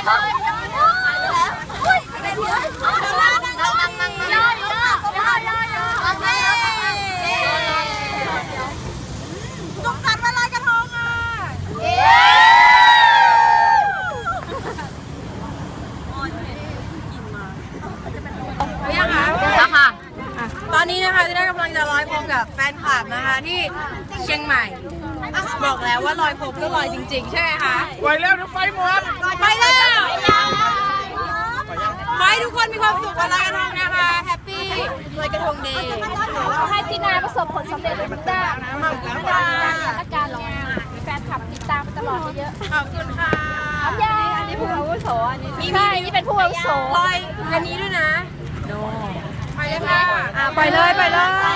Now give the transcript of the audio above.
สุขสันต์วันลอยกระทงอะยังคะค่ะตอนนี้นะคะที่ได้กำลังจะลอยโคมกับแฟนคลับนะคะที่เชียงใหม่ บอกแล้วว่าลอยโคมก็ลอยจริง ๆ ใช่ไหมคะไวแล้วเดี๋ยวไฟหมด ไปแล้วขอให้ทุกคน มีความสุขวันลอยกระทงนะคะ แฮปปี้ลอยกระทงเดย์ขอให้ที่นาประสบผลสำเร็จในทุกด้านขอบคุณค่ะและการลอยมีแฟนคลับติดตามมาตลอดเยอะขอบคุณค่ะๆยายอันนี้ผู้อาวุโสอันนี้ใช่นี่เป็นผู้อาวุโสลอยอันนี้ด้วยนะไปเลยค่ะอะไปเลยไปเลยสามไปไป